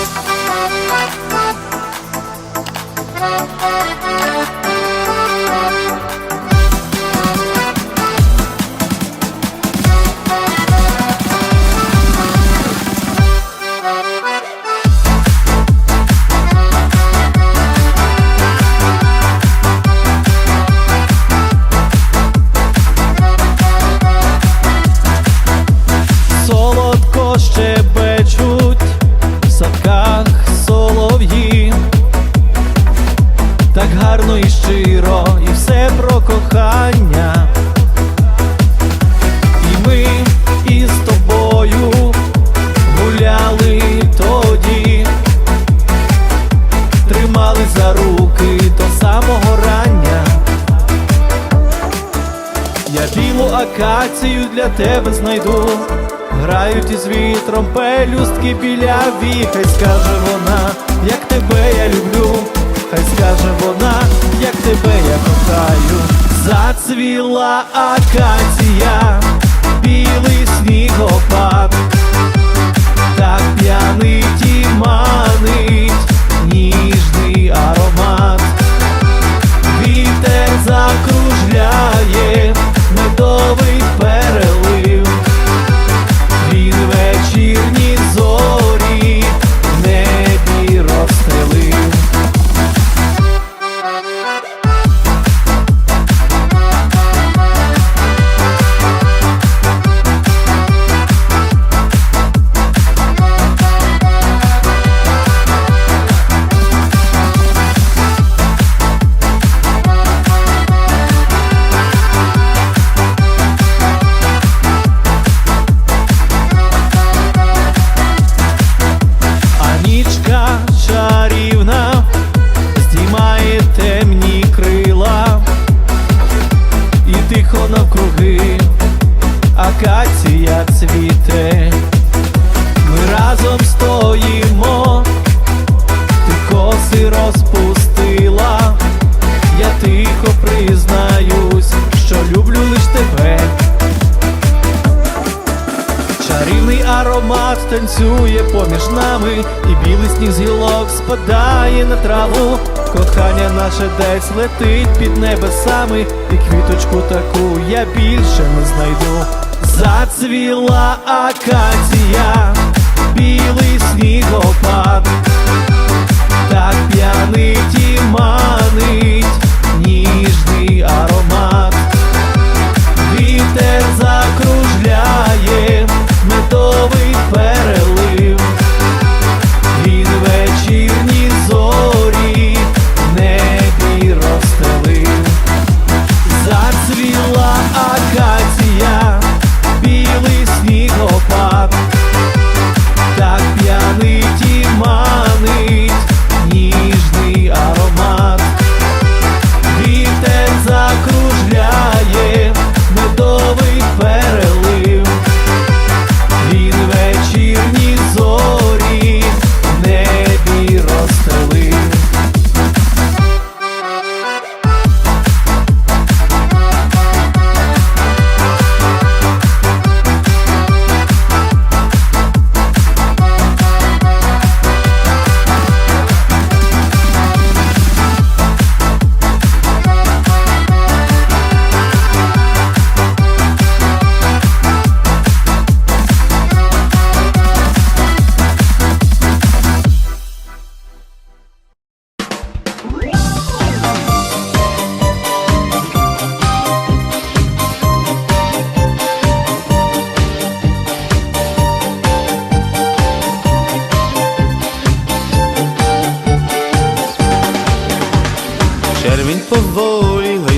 солодко акацію для тебе знайду. Грають із вітром пелюстки біля вік, хай скаже вона, як тебе я люблю, хай скаже вона, як тебе я кохаю. Зацвіла акація, білий снігопад, так п'янить танцює поміж нами, і білий сніг з гілок спадає на траву. Кохання наше десь летить під небесами, і квіточку таку я більше не знайду. Зацвіла акація, білий снігопад, так п'янить і манить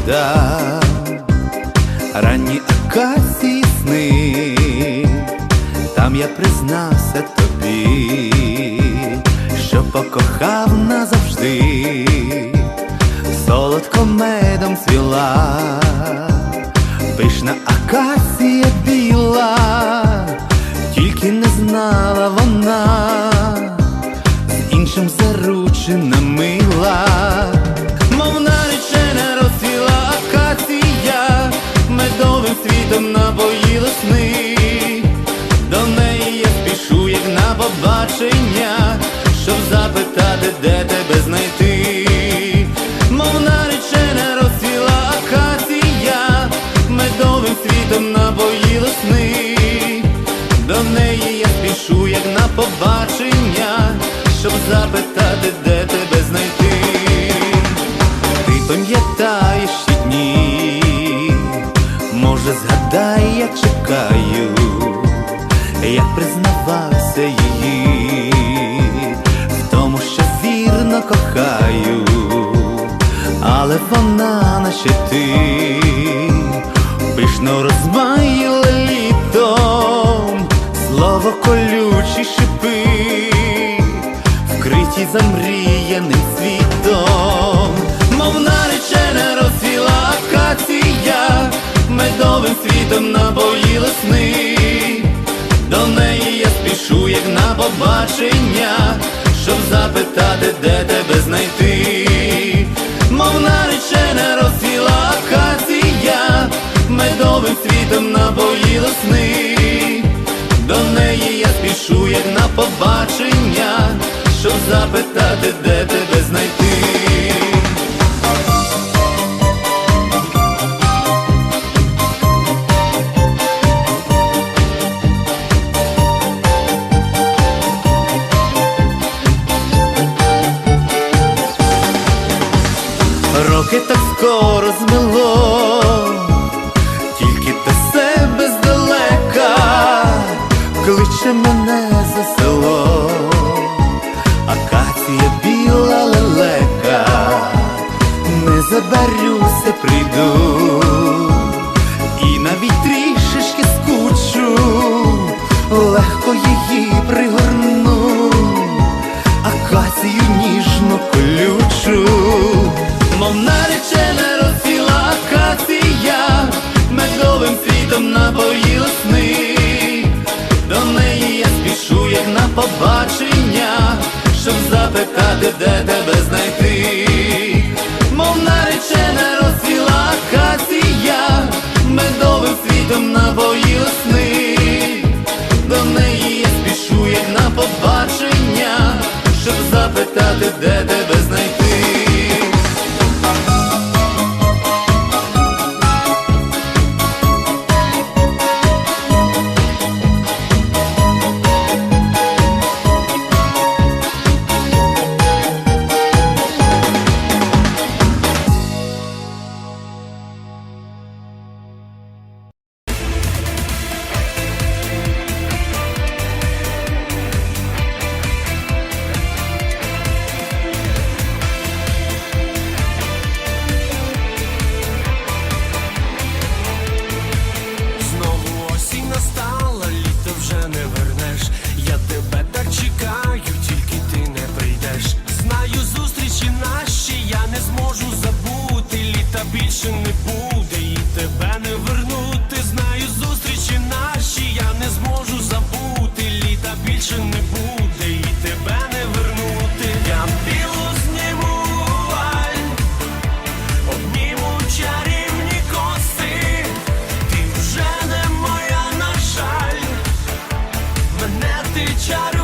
гойда, ранні акації сни, там я признався тобі, що покохав назавжди, солодко медом цвіла, пишна акація біла, де тебе знайти, мов наречена розцвіла акація, медовим світом набоїло сни, до неї я пішу, як на побачення, щоб запитати, де тебе знайти. Ти пам'ятаєш ті дні, може, згадай, як чекаю, як признавався її кохаю, але вона наче ти пишно розмаїла літом, слово колючі шипи, вкриті замріяним світом, мов наречена розцвіла акація, медовим світом напоїла сни. До неї я спішу, як на побачення, щоб де тебе знайти. Мов наречена розцвіла акація, медовим світом набоїла сни. До неї я спішу, як на побачення, щоб запитати, де кличе мене за село, акація біла лелека, не забарюся, прийду, і навіть трішечки скучу, легко її пригорну. Акацію ніжно колючу, мов наречена розцвіла акація, медовим світом напоїла запитати, де тебе мене ти чаруєш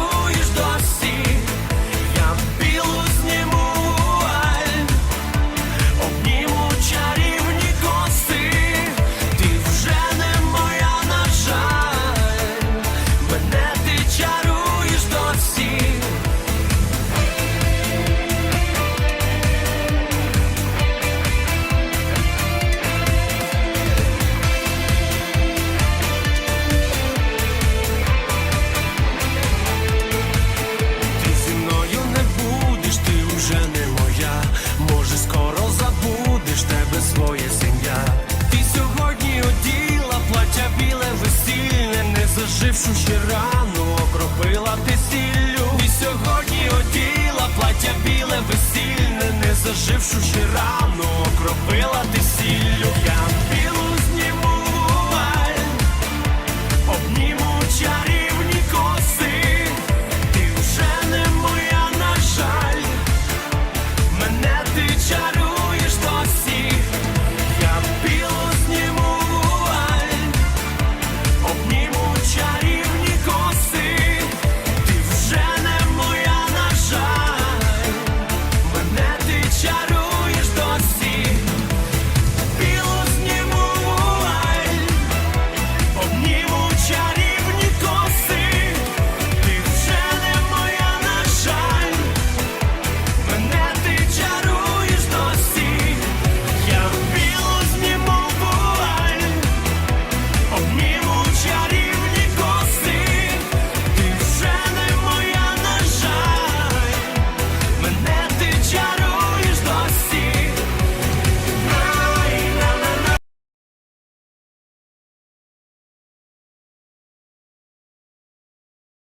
зажившу ще рану, окропила ти сіллю. І сьогодні оділа плаття біле весільне, не зажившу ще рану, окропила ти